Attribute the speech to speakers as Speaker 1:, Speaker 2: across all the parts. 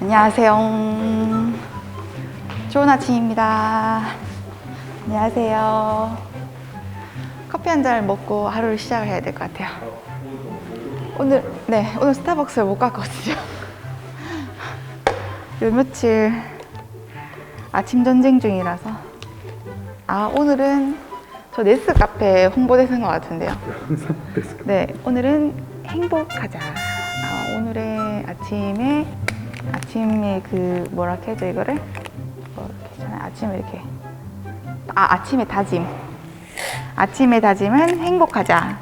Speaker 1: 안녕하세요. 좋은 아침입니다. 안녕하세요. 커피 한 잔 먹고 하루를 시작을 해야 될 것 같아요. 오늘, 네, 오늘 스타벅스를 못 갔거든요. 요 며칠 아침 전쟁 중이라서. 아, 오늘은 저 네스 카페 홍보대사인 것 같은데요. 네, 오늘은 행복하자. 아, 오늘의 아침에 아침에 그 뭐라 해야죠 이거를? 뭐 이렇게 있잖아요. 아침에 이렇게 아 아침에 다짐. 아침에 다짐은 행복하자.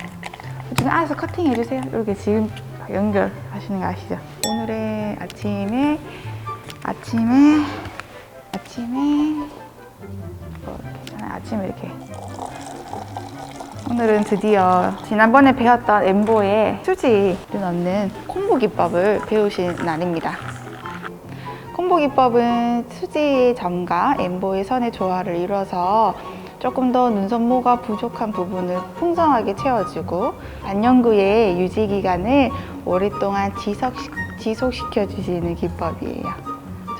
Speaker 1: 지금 알아서 커팅 해주세요. 이렇게 지금 연결하시는 거 아시죠? 오늘의 아침에 아침에 아침에 뭐 이렇게 아침에 이렇게 오늘은 드디어 지난번에 배웠던 엠보에 수지를 넣는 콤보 기법을 배우신 날입니다. 콤보 기법은 수지의 점과 엠보의 선의 조화를 이뤄서 조금 더 눈썹모가 부족한 부분을 풍성하게 채워주고 반영구의 유지 기간을 오랫동안 지속, 지속시켜 주시는 기법이에요.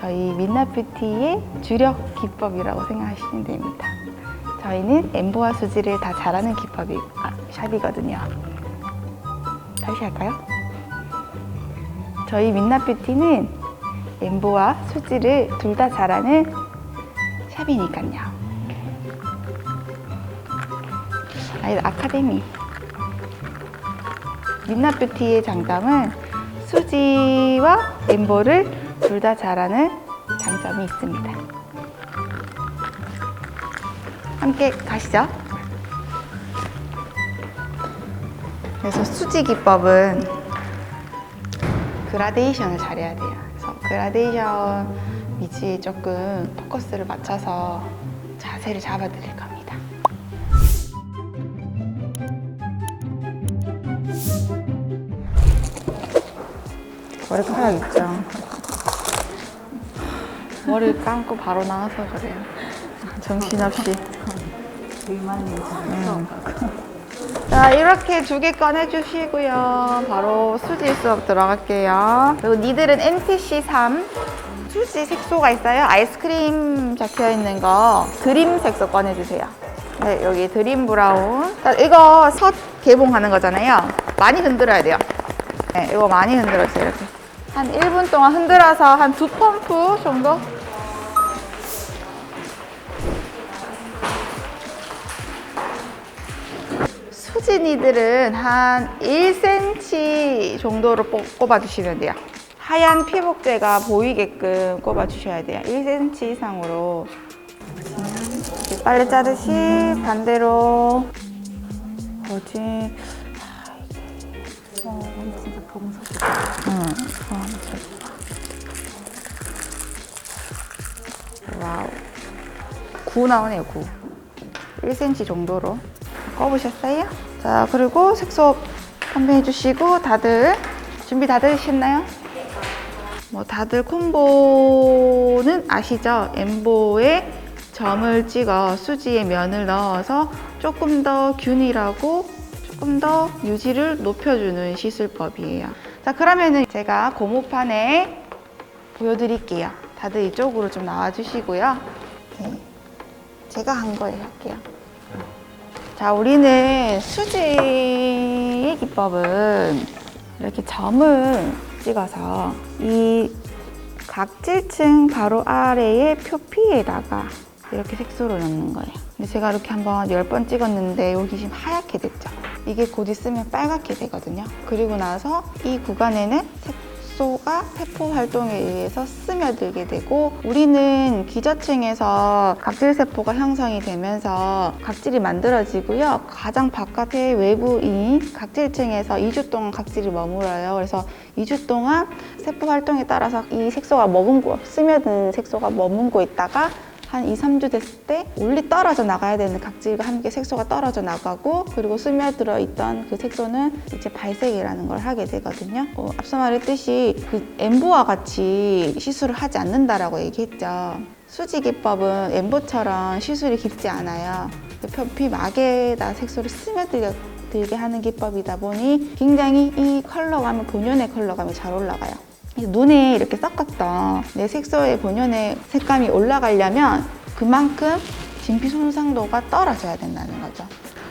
Speaker 1: 저희 민나뷰티의 주력 기법이라고 생각하시면 됩니다. 저희는 엠보와 수지를 다 잘하는 기법이 아, 샵이거든요. 다시 할까요? 저희 민나뷰티는 엠보와 수지를 둘 다 잘하는 샵이니까요. 아니, 아카데미. 민나뷰티의 장점은 수지와 엠보를 둘 다 잘하는 장점이 있습니다. 함께 가시죠. 그래서 수지 기법은 그라데이션을 잘해야 돼요. 그래서 그라데이션 위치에 조금 포커스를 맞춰서 자세를 잡아드릴 겁니다. 머리카락 있죠? 머리를 감고 바로 나와서 그래요. 정신없이. 자, 이렇게 두 개 꺼내주시고요. 바로 수지 수업 들어갈게요. 그리고 니들은 MTC3 수지 색소가 있어요. 아이스크림 적혀 있는 거 드림 색소 꺼내주세요. 네, 여기 드림 브라운. 자, 이거 첫 개봉하는 거잖아요. 많이 흔들어야 돼요. 네, 이거 많이 흔들어주세요. 이렇게. 한 1분 동안 흔들어서 한 두 펌프 정도? 수진이들은 한 1cm 정도로 뽑- 꼽아주시면 돼요. 하얀 피복제가 보이게끔 꼽아주셔야 돼요. 1cm 이상으로. 빨래 자르시 반대로. 뭐지?
Speaker 2: 진짜 봉사지.
Speaker 1: 응. 어, 와우. 9 나오네요, 9. 1cm 정도로 꺼보셨어요? 자, 그리고 색소 판매해 주시고 다들 준비 다 되셨나요? 뭐 다들 콤보는 아시죠? 엠보에 점을 찍어 수지에 면을 넣어서 조금 더 균일하고 조금 더 유지를 높여주는 시술법이에요. 자, 그러면은 제가 고무판에 보여드릴게요. 다들 이쪽으로 좀 나와주시고요. 네. 제가 한 거에 할게요. 자, 우리는 수지의 기법은 이렇게 점을 찍어서 이 각질층 바로 아래의 표피에다가 이렇게 색소를 넣는 거예요. 근데 제가 이렇게 한번 10번 찍었는데 여기 지금 하얗게 됐죠? 이게 곧 있으면 빨갛게 되거든요. 그리고 나서 이 구간에는 색 소가 세포 활동에 의해서 스며들게 되고 우리는 기저층에서 각질 세포가 형성이 되면서 각질이 만들어지고요. 가장 바깥의 외부인 각질층에서 2주 동안 각질이 머물어요. 그래서 2주 동안 세포 활동에 따라서 이 색소가 머금고 스며드는 색소가 머금고 있다가 한 2, 3주 됐을 때 올리 떨어져 나가야 되는 각질과 함께 색소가 떨어져 나가고 그리고 스며들어 있던 그 색소는 이제 발색이라는 걸 하게 되거든요. 어, 앞서 말했듯이 그 엠보와 같이 시술을 하지 않는다라고 얘기했죠. 수지 기법은 엠보처럼 시술이 깊지 않아요. 표피 막에다 색소를 스며들게 하는 기법이다 보니 굉장히 이 컬러감이 본연의 컬러감이 잘 올라가요. 눈에 이렇게 섞었던 내 색소의 본연의 색감이 올라가려면 그만큼 진피 손상도가 떨어져야 된다는 거죠.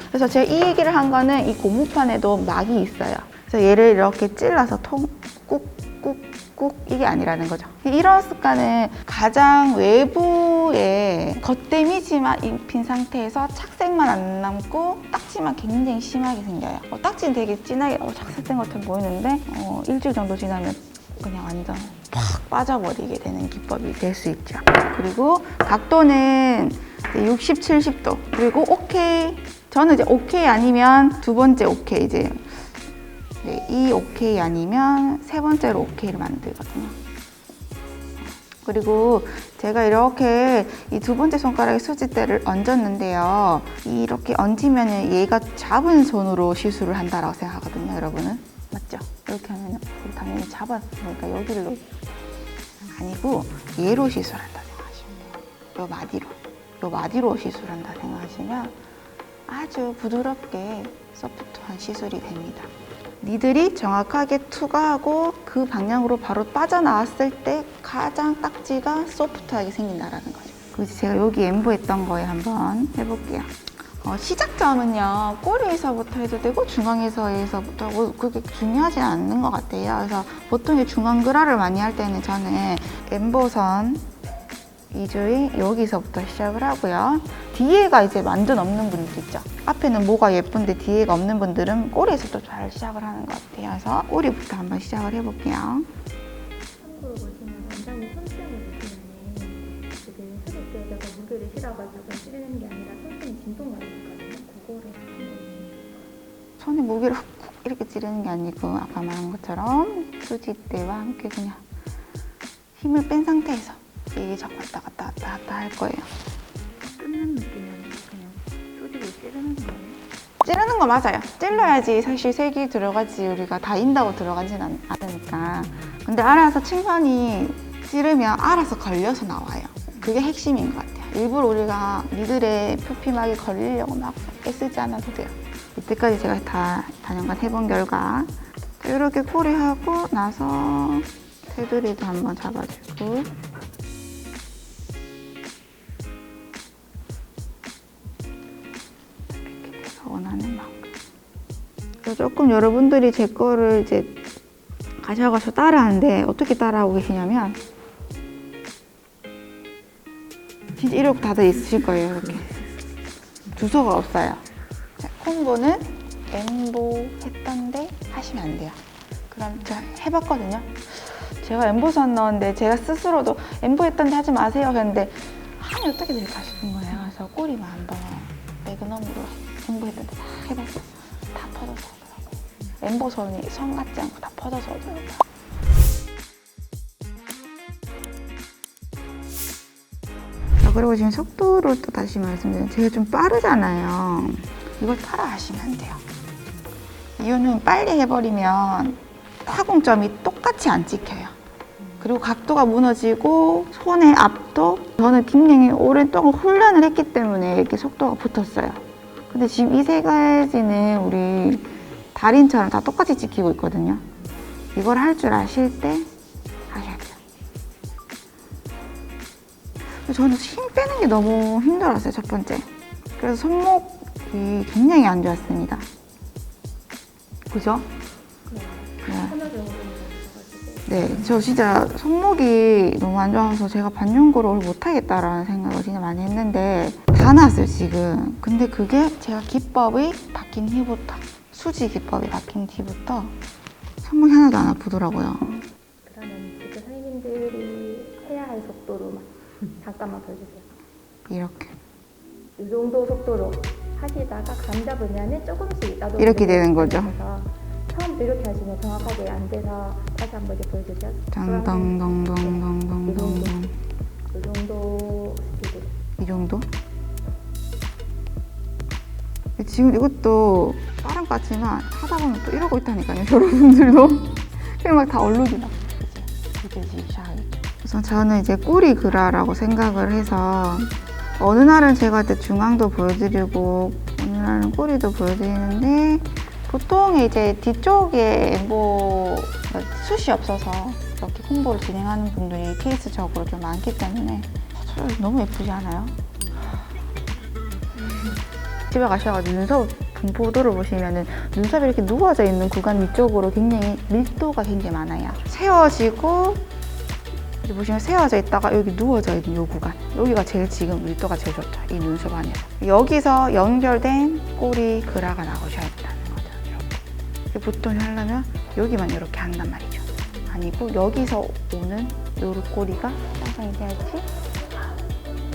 Speaker 1: 그래서 제가 이 얘기를 한 거는 이 고무판에도 막이 있어요. 그래서 얘를 이렇게 찔러서 통, 꾹, 꾹, 꾹 이게 아니라는 거죠. 이런 습관은 가장 외부에 겉데미지만 입힌 상태에서 착색만 안 남고 딱지만 굉장히 심하게 생겨요. 어, 딱지는 되게 진하게 어, 착색된 것처럼 보이는데 어, 일주일 정도 지나면 그냥 완전 팍 빠져버리게 되는 기법이 될 수 있죠. 그리고 각도는 이제 60, 70도. 그리고 오케이. 저는 이제 오케이 아니면 두 번째 오케이 이제 네, 이 오케이 아니면 세 번째로 오케이를 만들거든요. 그리고 제가 이렇게 이 두 번째 손가락에 수지대를 얹었는데요. 이렇게 얹으면 얘가 잡은 손으로 시술을 한다라고 생각하거든요, 여러분은. 맞죠? 이렇게 하면 당연히 잡았으니까 여기로 아니고 얘로 시술한다 생각하시면 돼요. 요 마디로. 요 마디로 시술한다 생각하시면 아주 부드럽게 소프트한 시술이 됩니다. 니들이 정확하게 투과하고 그 방향으로 바로 빠져나왔을 때 가장 딱지가 소프트하게 생긴다라는 거죠. 그래서 제가 여기 엠보했던 거에 한번 해볼게요. 어, 시작점은요 꼬리에서부터 해도 되고 중앙에서부터 하고 그게 중요하지 않는 것 같아요. 그래서 보통 이 중앙 그라를 많이 할 때는 저는 엠보선 위주의 여기서부터 시작을 하고요. 뒤에가 이제 완전 없는 분들 있죠. 앞에는 뭐가 예쁜데 뒤에가 없는 분들은 꼬리에서부터 잘 시작을 하는 것 같아요. 그래서 꼬리부터 한번 시작을 해볼게요.
Speaker 2: 실어가지고 찌르는 게 아니라 손등이 진동 나고 있거든요. 그거를
Speaker 1: 손에 무게를 훅훅 이렇게 찌르는 게 아니고 아까 말한 것처럼 수지대와 함께 그냥 힘을 뺀 상태에서 이게 자꾸 왔다 갔다 왔다 갔다 할 거예요.
Speaker 2: 끊는 느낌이 아니라 그냥 수직을 찌르는 거예요.
Speaker 1: 찌르는 거 맞아요. 찔러야지 사실 색이 들어가지 우리가 다 인다고 들어가진 않, 않으니까. 근데 알아서 층선이 찌르면 알아서 걸려서 나와요. 그게 핵심인 것 같아요. 일부러 우리가 니들의 표피막이 걸리려고 막 애쓰지 않아도 돼요. 이때까지 제가 다 단연간 해본 결과 이렇게 꼬리하고 나서 테두리도 한번 잡아주고. 이렇게 내가 원하는 만큼 조금 여러분들이 제 거를 이제 가셔가서 따라하는데 어떻게 따라하고 계시냐면 진짜 이렇게 다들 있으실 거예요 이렇게. 주소가 없어요. 자, 콤보는 엠보 했던데 하시면 안 돼요. 그럼 제가 해봤거든요. 제가 엠보선 넣었는데 제가 스스로도 엠보 했던데 하지 마세요 했는데 하면 어떻게 될까 싶은 거예요. 그래서 꼬리만 한번 매그넘으로 엠보 했던데 다 해봤어요. 다 퍼져서 오더라고요. 엠보 선이 선 같지 않고 다 퍼져서 오더라고요. 자, 그리고 지금 속도를 또 다시 말씀드리면 제가 좀 빠르잖아요. 이걸 따라 하시면 안 돼요. 이유는 빨리 해버리면 타공점이 똑같이 안 찍혀요. 그리고 각도가 무너지고 손의 앞도 저는 굉장히 오랫동안 훈련을 했기 때문에 이렇게 속도가 붙었어요. 근데 지금 이 세 가지는 우리 달인처럼 다 똑같이 찍히고 있거든요. 이걸 할 줄 아실 때 하셔야 돼요. 저는 힘 빼는 게 너무 힘들었어요, 첫 번째. 그래서 손목 이 굉장히 안 좋았습니다. 그죠?
Speaker 2: 네.
Speaker 1: 네. 네, 저 진짜 손목이 너무 안 좋아서 제가 반영고를 못하겠다라는 생각을 진짜 많이 했는데 다 나왔어요, 지금. 근데 그게 제가 기법이 바뀐 뒤부터, 수지 기법이 바뀐 뒤부터 손목이 하나도 안 아프더라고요.
Speaker 2: 그러면 지금 선생님들이 해야 할 속도로 막 잠깐만 더 주세요.
Speaker 1: 이렇게.
Speaker 2: 이 정도 속도로 하시다가 감 잡으면은 조금씩 나도
Speaker 1: 이렇게 되는 거죠.
Speaker 2: 처음부터 이렇게 하시면 정확하게 안 돼서 다시 한번 이제 보여주세요.
Speaker 1: 덩덩덩덩덩덩덩덩.
Speaker 2: 이 정도 스피드.
Speaker 1: 이 정도? 지금 이것도 빠른 것 같지만 하다 보면 또 이러고 있다니까요 여러분들도 그냥 막다 시작이 그래서 저는 이제 꼬리 그라라고 생각을 해서 어느 날은 제가 또 중앙도 보여드리고 어느 날은 꼬리도 보여드리는데 보통 이제 뒤쪽에 뭐 숱이 없어서 이렇게 홍보를 진행하는 분들이 케이스적으로 좀 많기 때문에 저 너무 예쁘지 않아요? 집에 가셔가지고 눈썹 분포도를 보시면은 눈썹이 이렇게 누워져 있는 구간 위쪽으로 굉장히 밀도가 굉장히 많아요. 세워지고 이제 보시면 세워져 있다가 여기 누워져 있는 이 구간 여기가 제일 지금 밀도가 제일 좋죠. 이 눈썹 안에서 여기서 연결된 꼬리 그라가 나오셔야 된다는 거죠. 이렇게 보통 하려면 여기만 이렇게 한단 말이죠. 아니고 여기서 오는 요런 꼬리가 상상이 돼야지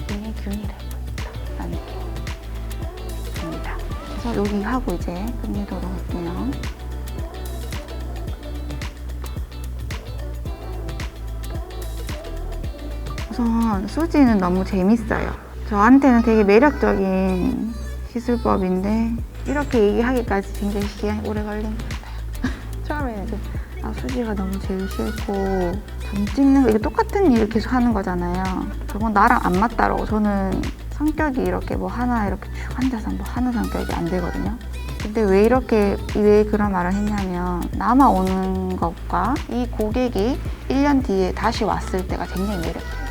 Speaker 1: 굉장히 균일해 보인다라는 느낌. 입니다. 그래서 여기 하고 이제 끝내도록 할게요. 우선 수지는 너무 재밌어요. 저한테는 되게 매력적인 시술법인데 이렇게 얘기하기까지 굉장히 시간이 오래 걸린 것 같아요. 처음에는 좀, 아, 수지가 너무 제일 싫고 점 찍는 거 이게 똑같은 일을 계속 하는 거잖아요. 저건 나랑 안 맞다라고 저는 성격이 이렇게 뭐 하나 이렇게 쭉 앉아서 뭐 하는 성격이 안 되거든요. 근데 왜 이렇게 왜 그런 말을 했냐면 남아 오는 것과 이 고객이 1년 뒤에 다시 왔을 때가 굉장히 매력적이에요.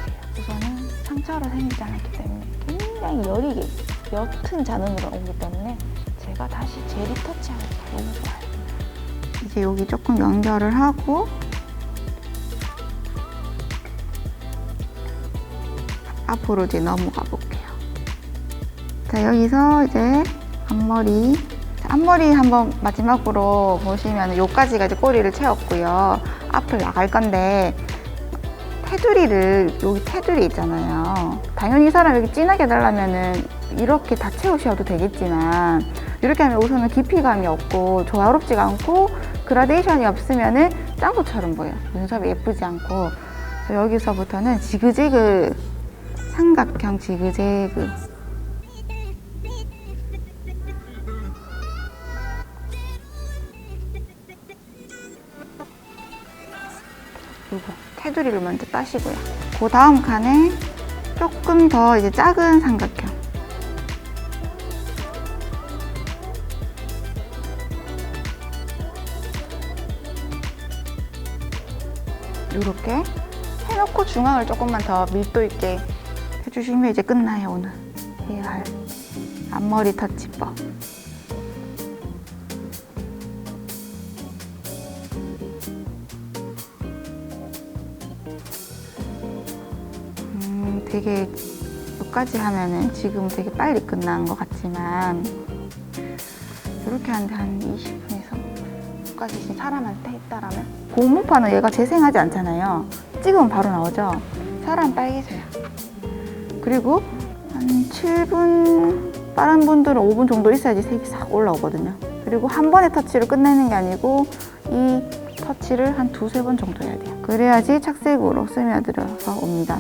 Speaker 1: 상처로 생기지 않았기 때문에 굉장히 여리게 옅은 잔흔으로 오기 때문에 제가 다시 제리터치하는 게 너무 좋아요. 이제 여기 조금 연결을 하고 앞으로 이제 넘어가 볼게요. 자, 여기서 이제 앞머리. 자, 앞머리 한번 마지막으로 보시면 요까지가 이제 꼬리를 채웠고요. 앞을 나갈 건데 테두리를 여기 테두리 있잖아요. 당연히 이 사람 여기 진하게 해달라면은 이렇게 다 채우셔도 되겠지만 이렇게 하면 우선은 깊이감이 없고 조화롭지가 않고 그라데이션이 없으면은 짱구처럼 보여요. 눈썹이 예쁘지 않고 여기서부터는 지그재그 삼각형 지그재그 테두리를 먼저 따시고요. 그 다음 칸에 조금 더 이제 작은 삼각형. 요렇게 해놓고 중앙을 조금만 더 밀도 있게 해주시면 이제 끝나요 오늘 할 앞머리 터치법. 되게 여기까지 하면은 지금 되게 빨리 끝난 것 같지만 이렇게 하는데 한 20분에서 여기까지 사람한테 했다라면 고무판은 얘가 재생하지 않잖아요. 찍으면 바로 나오죠. 사람 빨개져요. 그리고 한 7분 빠른 분들은 5분 정도 있어야지 색이 싹 올라오거든요. 그리고 한 번에 터치를 끝내는 게 아니고 이 터치를 한 두세 번 정도 해야 돼요. 그래야지 착색으로 스며들어서 옵니다.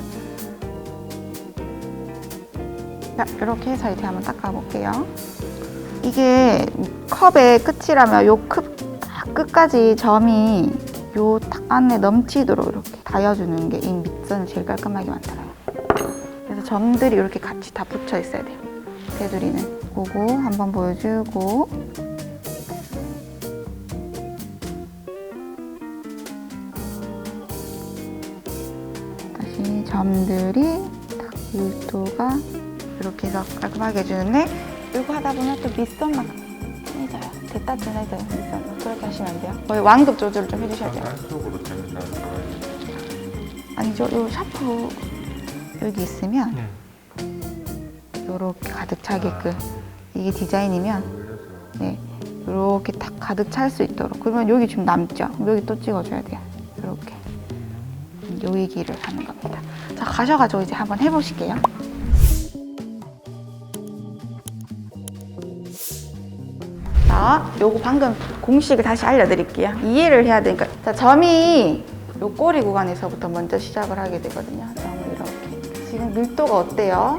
Speaker 1: 자, 이렇게 해서 이제 한번 닦아볼게요. 이게 컵의 끝이라면 요 끝, 끝까지 점이 요탁 안에 넘치도록 이렇게 다여주는 게 이 밑선을 제일 깔끔하게 만들어요. 그래서 점들이 이렇게 같이 다 붙여 있어야 돼요. 테두리는. 그거 한번 보여주고 다시 점들이 딱 밀도가 이렇게 해서 깔끔하게 해주는데 이거 하다 보면 또 밑선만 진해져요. 됐다 진해져요. 밑선. 그렇게 하시면 안 돼요. 거의 완급 조절을 좀 해주셔야 돼요.
Speaker 3: 안쪽으로 재밌는 거예요.
Speaker 1: 아니죠. 요 샤프 여기 있으면
Speaker 3: 네.
Speaker 1: 요렇게 가득 차게끔 이게 디자인이면
Speaker 3: 올려서
Speaker 1: 네 요렇게 딱 가득 찰 수 있도록 그러면 여기 좀 남죠. 그럼 여기 또 찍어줘야 돼요. 요렇게 요 얘기를 하는 겁니다. 자 가셔가지고 이제 한번 해보실게요. 자, 요거 방금 공식을 다시 알려드릴게요. 이해를 해야 되니까. 자, 점이 요 꼬리 구간에서부터 먼저 시작을 하게 되거든요. 점을 이렇게. 지금 밀도가 어때요?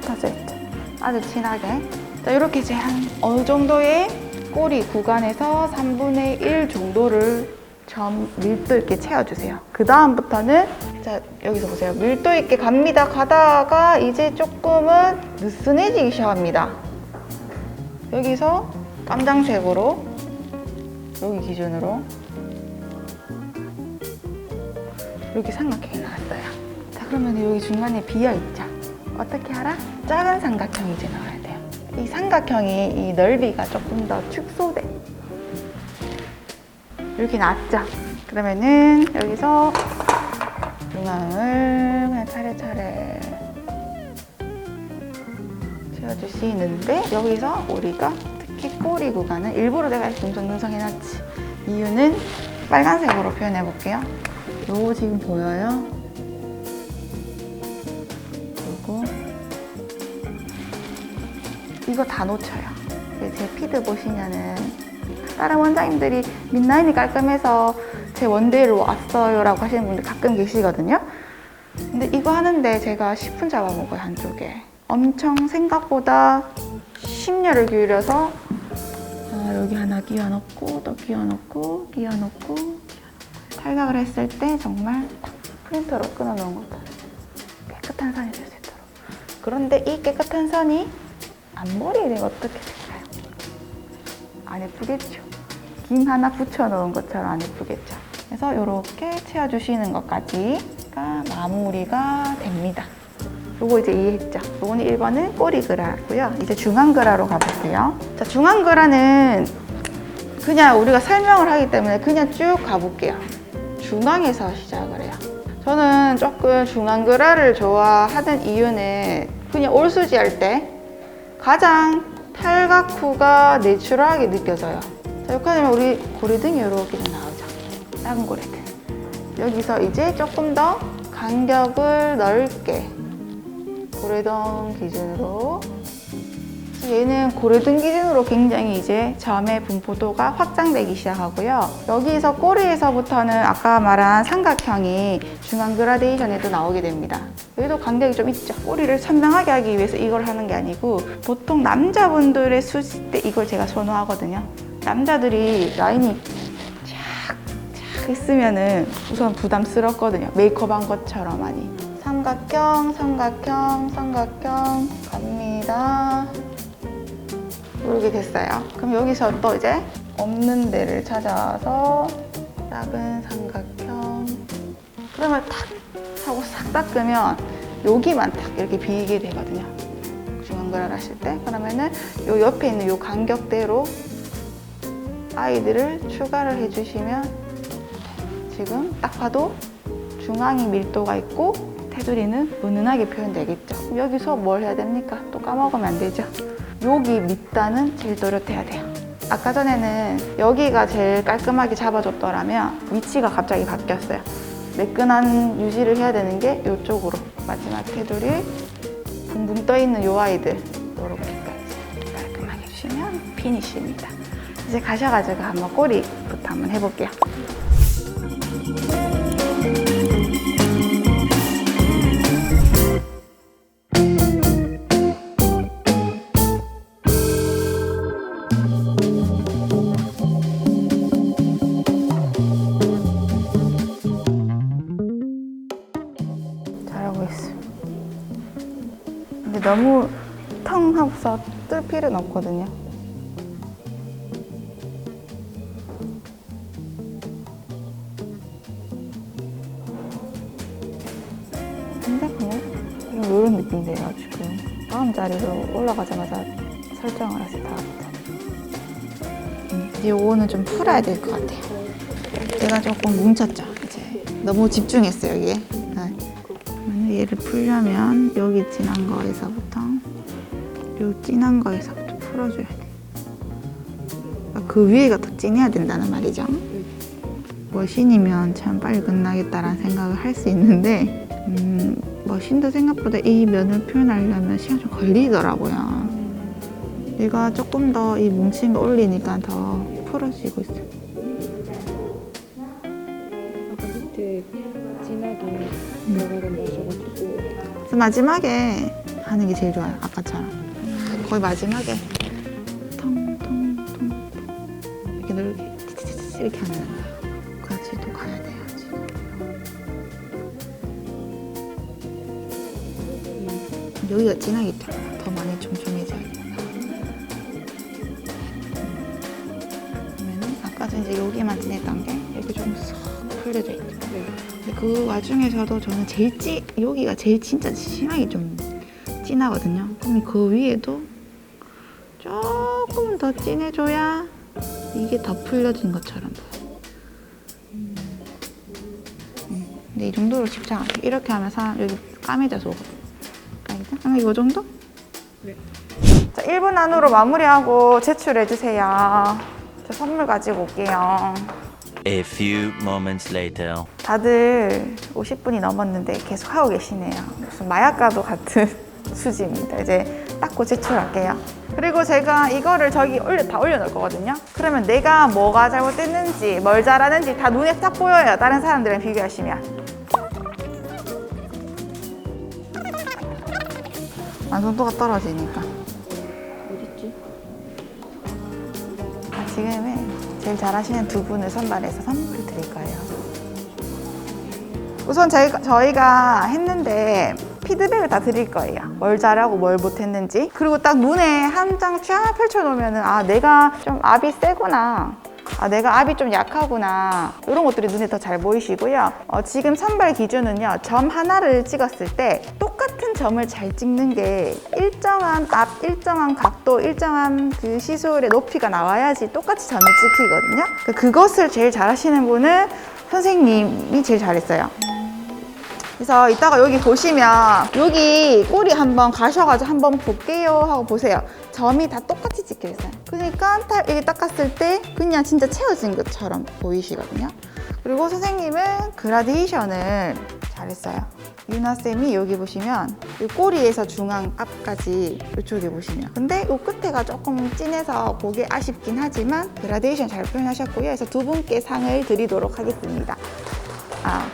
Speaker 1: 붙어져 있죠. 아주 진하게. 자, 이렇게 이제 한 어느 정도의 꼬리 구간에서 3분의 1 정도를 점 밀도 있게 채워주세요. 그 다음부터는 자 여기서 보세요. 밀도 있게 갑니다. 가다가 이제 조금은 느슨해지기 시작합니다. 여기서 깜장색으로 여기 기준으로 이렇게 삼각형이 나왔어요. 자 그러면 여기 중간에 비어 있죠. 어떻게 알아? 작은 삼각형이 이제 나와야 돼요. 이 삼각형이 이 넓이가 조금 더 축소돼. 이렇게 났죠. 그러면은 여기서 중앙을 그냥 차례차례 채워주시는데 여기서 우리가 특히 꼬리 구간은 일부러 내가 이렇게 능성능성 해놨지. 이유는 빨간색으로 표현해 볼게요. 요거 지금 보여요? 그리고 이거 다 놓쳐요. 제 피드 보시면은 다른 원장님들이 민라인이 깔끔해서 제 원데이로 왔어요 라고 하시는 분들 가끔 계시거든요. 근데 이거 하는데 제가 10분 잡아먹어요, 한쪽에. 엄청 생각보다 심려를 기울여서 아, 여기 하나 끼워 넣고 또 끼워 넣고 끼워 넣고 끼워 넣고. 탈각을 했을 때 정말 프린터로 끊어 놓은 것처럼 깨끗한 선이 될 수 있도록. 그런데 이 깨끗한 선이 앞머리에 어떻게 될까요? 안 예쁘겠죠? 김 하나 붙여 놓은 것처럼 안 예쁘겠죠? 그래서 이렇게 채워주시는 것까지가 마무리가 됩니다. 요거 이제 이해했죠? 요거는 1번은 꼬리 그라고요. 이제 중앙 그라로 가볼게요. 자, 중앙 그라는 그냥 우리가 설명을 하기 때문에 그냥 쭉 가볼게요. 중앙에서 시작을 해요. 저는 조금 중앙 그라를 좋아하는 이유는 그냥 올수지 할 때 가장 탈각후가 내추럴하게 느껴져요. 자, 이렇게 하면 우리 고래등이 이렇게 좀 나오죠. 작은 고래등. 여기서 이제 조금 더 간격을 넓게 고래등 기준으로 얘는 고래등 기준으로 굉장히 이제 점의 분포도가 확장되기 시작하고요. 여기서 꼬리에서부터는 아까 말한 삼각형이 중앙 그라데이션에도 나오게 됩니다. 여기도 간격이 좀 있죠. 꼬리를 선명하게 하기 위해서 이걸 하는 게 아니고 보통 남자분들의 수시 때 이걸 제가 선호하거든요. 남자들이 라인이 쫙 쫙 있으면은 우선 부담스럽거든요. 메이크업 한 것처럼 많이. 삼각형, 삼각형, 삼각형 갑니다. 이렇게 됐어요. 그럼 여기서 또 이제 없는 데를 찾아와서 작은 삼각형. 그러면 탁 하고 싹 닦으면 여기만 탁 이렇게 비게 되거든요. 중앙그랄 하실 때. 그러면은 요 옆에 있는 요 간격대로 아이들을 추가를 해주시면 지금 딱 봐도 중앙이 밀도가 있고 테두리는 은은하게 표현되겠죠. 여기서 뭘 해야 됩니까? 또 까먹으면 안 되죠. 여기 밑단은 제일 노릇해야 돼요. 아까 전에는 여기가 제일 깔끔하게 잡아줬더라면 위치가 갑자기 바뀌었어요. 매끈한 유지를 해야 되는 게 이쪽으로 마지막 테두리 붕붕 떠 있는 요 아이들 이렇게까지 깔끔하게 해주시면 피니쉬입니다. 이제 가셔가지고 한번 꼬리부터 한번 해볼게요. 너무 텅 하고서 뜰 필요는 없거든요. 그냥 이런 느낌 돼가지고 다음 자리로 올라가자마자 설정을 해서 다 음, 이제 요거는 좀 풀어야 될 것 같아요. 제가 조금 뭉쳤죠. 이제 너무 집중했어요 여기에. 얘를 풀려면 여기 진한 거에서부터 요 진한 거에서부터 풀어줘야 돼. 그 위에가 더 진해야 된다는 말이죠. 머신이면 참 빨리 끝나겠다라는 생각을 할 수 있는데 음, 머신도 생각보다 이 면을 표현하려면 시간 좀 걸리더라고요. 얘가 조금 더 이 뭉친 거 올리니까 더 풀어지고 있어요.
Speaker 4: 아까 밑에 진하게
Speaker 1: 그래서 마지막에 하는 게 제일 좋아요. 아까처럼. 거의 마지막에 통통통 이렇게 누르게 이렇게 하면 된다. 같이 또 가야 돼요. 여기가 진하기 때문에 더 많이 촘촘해져야겠다. 그러면 아까 전 이제 여기만 진했던 게 여기 좀쏙 풀려져 있죠. 근데 그 와중에서도 저는 제일 찌 여기가 제일 진짜 심하게 좀 진하거든요. 그럼 그 위에도 조금 더 진해줘야 이게 더 풀려진 것처럼 보여. 음. 근데 이 정도로 집착 안 해. 이렇게 하면 사람 여기 까매져서 오거든. 알겠죠? 그럼 이 정도?
Speaker 4: 네.
Speaker 1: 자, 1분 안으로 마무리하고 제출해주세요. 저 선물 가지고 올게요.
Speaker 5: A few moments later.
Speaker 1: 다들 50분이 넘었는데 계속 하고 계시네요. 무슨 마약과도 같은 수지입니다. 이제 닦고 제출할게요. 그리고 제가 이거를 저기 올려, 다 올려놓을 거거든요. 그러면 내가 뭐가 잘못됐는지, 뭘 잘하는지 다 눈에 딱 보여요. 다른 사람들이랑 비교하시면. 완성도가 떨어지니까.
Speaker 4: 어딨지?
Speaker 1: 아, 지금은 제일 잘하시는 두 분을 선발해서 선물을 드릴 거예요. 우선 저희가, 저희가 했는데 피드백을 다 드릴 거예요. 뭘 잘하고 뭘 못했는지. 그리고 딱 눈에 한 장 쫙 펼쳐놓으면 아, 내가 좀 압이 세구나. 아, 내가 압이 좀 약하구나. 이런 것들이 눈에 더 잘 보이시고요. 어, 지금 선발 기준은요, 점 하나를 찍었을 때 똑같은 점을 잘 찍는 게 일정한 압, 일정한 각도, 일정한 그 시술의 높이가 나와야지 똑같이 점을 찍히거든요. 그 그것을 제일 잘하시는 분은 선생님이 제일 잘했어요. 그래서 이따가 여기 보시면 여기 꼬리 한번 가셔가지고 한번 볼게요 하고 보세요. 점이 다 똑같이 찍혀 있어요. 그러니까 딱 이렇게 닦았을 때 그냥 진짜 채워진 것처럼 보이시거든요. 그리고 선생님은 그라데이션을 잘했어요. 유나 쌤이 여기 보시면 이 꼬리에서 중앙 앞까지 이쪽에 보시면 근데 이 끝에가 조금 진해서 보기 아쉽긴 하지만 그라데이션 잘 표현하셨고요. 그래서 두 분께 상을 드리도록 하겠습니다. 아.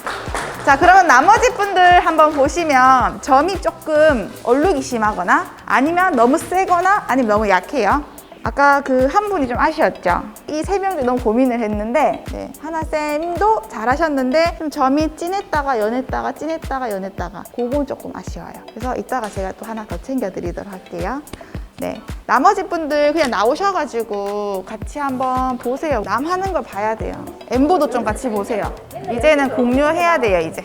Speaker 1: 자, 그러면 나머지 분들 한번 보시면 점이 조금 얼룩이 심하거나 아니면 너무 세거나 아니면 너무 약해요. 아까 그 한 분이 좀 아쉬웠죠? 이 세명 중에 너무 고민을 했는데, 네. 하나쌤도 잘하셨는데, 좀 점이 진했다가 연했다가 진했다가 연했다가, 그건 조금 아쉬워요. 그래서 이따가 제가 또 하나 더 챙겨드리도록 할게요. 네. 나머지 분들 그냥 나오셔가지고 같이 한번 보세요. 남 하는 걸 봐야 돼요. 엠보도 좀 같이 보세요. 이제는 공유해야 돼요, 이제.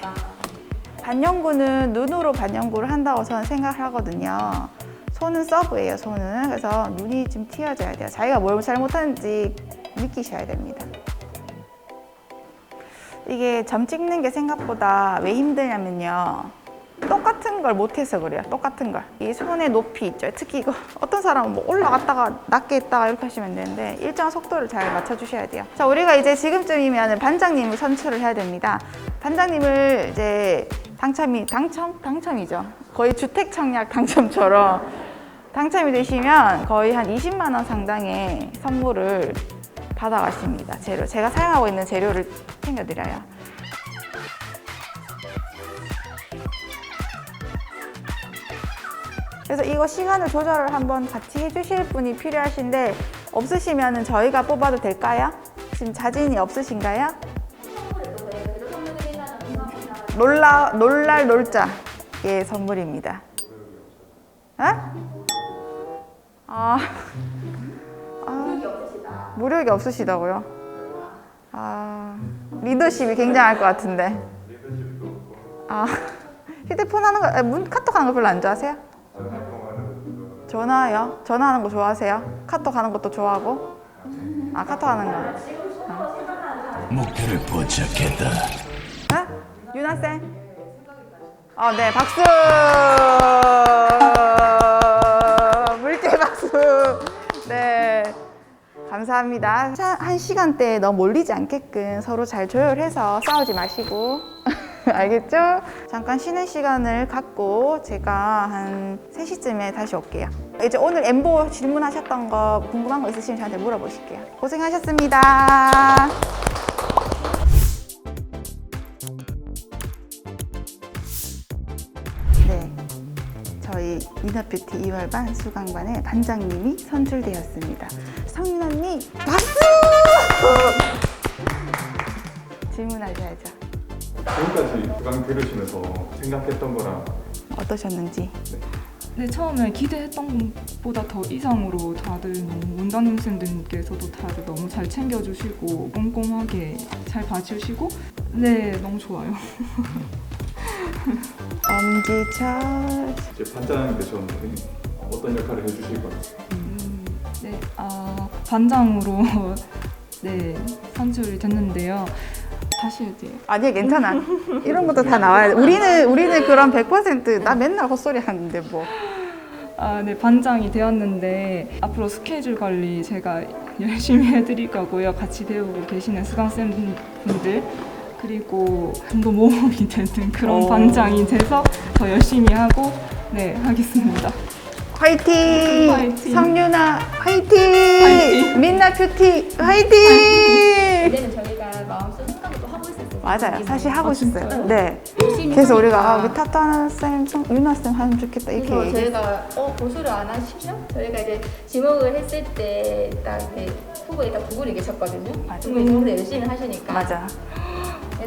Speaker 1: 반영구는 눈으로 반영구를 한다고 저는 생각을 하거든요. 손은 서브예요, 손은. 그래서 눈이 좀 튀어져야 돼요. 자기가 뭘 잘못하는지 느끼셔야 됩니다. 이게 점 찍는 게 생각보다 왜 힘드냐면요. 똑같은 걸 못해서 그래요. 똑같은 걸. 이 손의 높이 있죠. 특히 이거 어떤 사람은 뭐 올라갔다가 낮게 있다가 이렇게 하시면 되는데 일정한 속도를 잘 맞춰주셔야 돼요. 자, 우리가 이제 지금쯤이면 반장님을 선출을 해야 됩니다. 반장님을 이제 당첨이 당첨 당첨이죠. 거의 주택 청약 당첨처럼 당첨이 되시면 거의 한 20만 원 상당의 선물을 받아가십니다. 재료 제가 사용하고 있는 재료를 챙겨드려요. 그래서 이거 시간을 조절을 한번 같이 해주실 분이 필요하신데 없으시면 저희가 뽑아도 될까요? 지금 자진이 없으신가요? 놀라 놀랄 놀자의 선물입니다. 에? 아, 아, 무력이 없으시다고요? 아, 리더십이 굉장할 것 같은데. 아, 휴대폰 하는 거, 아, 문 카톡 하는 거 별로 안 좋아하세요? 전화요? 전화하는 거 좋아하세요? 카톡 하는 것도 좋아하고? 아, 카톡 하는 거.
Speaker 5: 목표를 포착했다.
Speaker 1: 아? 유나쌤? 어, 네, 박수! 물개 박수! 네. 감사합니다. 차- 한 시간대에 너무 몰리지 않게끔 서로 잘 조율해서 싸우지 마시고. 알겠죠? 잠깐 쉬는 시간을 갖고 제가 한 3시쯤에 다시 올게요. 이제 오늘 엠보 질문하셨던 거 궁금한 거 있으시면 저한테 물어보실게요. 고생하셨습니다. 네. 저희 이너뷰티 2월반 수강반의 반장님이 선출되었습니다. 성민 언니, 박수! 질문하셔야죠.
Speaker 3: 지금까지 구강 들으시면서 생각했던 거랑
Speaker 1: 어떠셨는지.
Speaker 6: 네, 처음에 기대했던 것보다 더 이상으로 다들 너무 원장님 쌤들께서도 다들 너무 잘 챙겨주시고 꼼꼼하게 잘 봐주시고 네, 너무 좋아요.
Speaker 1: 엄지척.
Speaker 7: 이제 반장이 되셨는데 어떤 역할을 해주실 건지
Speaker 6: 음, 네, 아, 반장으로 네, 선출이 됐는데요. 다시 해야 돼요.
Speaker 1: 아니 괜찮아. 이런 것도 다 나와야 돼. 우리는 우리는 그런 100%나 맨날 헛소리 하는데 뭐.
Speaker 6: 아, 네, 반장이 되었는데 앞으로 스케줄 관리 제가 열심히 해드릴 거고요. 같이 배우고 계시는 수강생 분들 그리고 도 모험이 되는 그런
Speaker 1: 오.
Speaker 6: 반장이 돼서 더 열심히 하고 네 하겠습니다.
Speaker 1: 화이팅!
Speaker 6: 화이팅!
Speaker 1: 성윤아 화이팅!
Speaker 6: 화이팅!
Speaker 1: 민나 큐티 화이팅!
Speaker 2: 이제
Speaker 1: 맞아요. 사실 하고
Speaker 6: 아,
Speaker 1: 있었어요.
Speaker 6: 진짜요?
Speaker 1: 네.
Speaker 2: 열심히
Speaker 1: 그래서 우리가 아. 우리 타타나 쌤, 성- 윤아 쌤 하면 좋겠다 이렇게
Speaker 2: 그래서
Speaker 1: 얘기했어요.
Speaker 2: 저희가 어 고수를 안 하시죠? 저희가 이제 지목을 했을 때딱 후보에 딱두 분이 계셨거든요.
Speaker 1: 맞아.
Speaker 2: 두 분이 너무 열심히 하시니까.
Speaker 1: 맞아.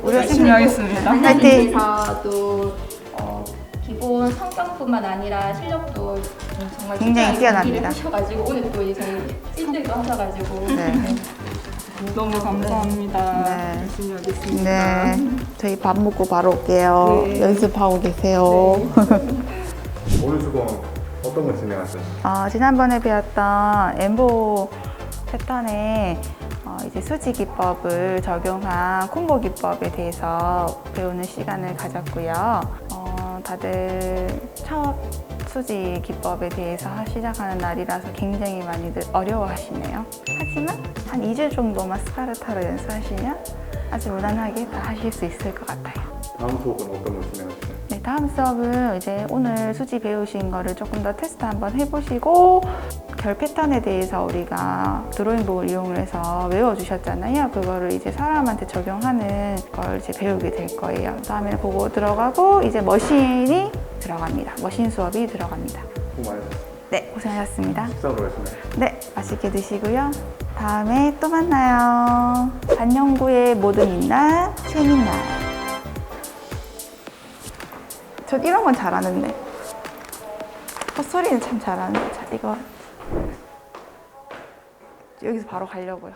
Speaker 1: 우리
Speaker 6: 열심히 하겠습니다.
Speaker 2: 반장님께서 또 어, 기본 성격뿐만 아니라 실력도 정말
Speaker 1: 굉장히 뛰어납니다.
Speaker 2: 하셔가지고 오늘 또 이제 저희 1등도 하셔가지고
Speaker 1: 네.
Speaker 6: 너무 감사합니다.
Speaker 1: 네.
Speaker 6: 열심히 하겠습니다.
Speaker 1: 네. 저희 밥 먹고 바로 올게요.
Speaker 6: 네.
Speaker 1: 연습하고 계세요.
Speaker 7: 오늘 수강 어떤 거 진행하세요?
Speaker 1: 어, 지난번에 배웠던 엠보 패턴의 어, 이제 수지 기법을 적용한 콤보 기법에 대해서 배우는 시간을 가졌고요. 어, 다들 첫 수지 기법에 대해서 시작하는 날이라서 굉장히 많이들 어려워하시네요. 하지만 한 2주 정도만 스파르타로 연습하시면 아주 무난하게 다 하실 수 있을 것 같아요.
Speaker 7: 다음 수업은 어떤 거 진행하시나요?
Speaker 1: 네, 다음 수업은 이제 오늘 수지 배우신 거를 조금 더 테스트 한번 해보시고 결 패턴에 대해서 우리가 드로잉북을 이용을 해서 외워주셨잖아요. 그거를 이제 사람한테 적용하는 걸 이제 배우게 될 거예요. 다음에 그거 들어가고 이제 머신이 들어갑니다. 머신 수업이 들어갑니다.
Speaker 7: 수고 많으셨어요.
Speaker 1: 네, 고생하셨습니다.
Speaker 7: 식사로 가시나요?
Speaker 1: 네, 맛있게 드시고요. 다음에 또 만나요. 반영구의 모든 인날, 최민날. 전 이런 건 잘하는데. 헛소리는 참 잘하는데. 자, 이거. 여기서 바로 가려고요.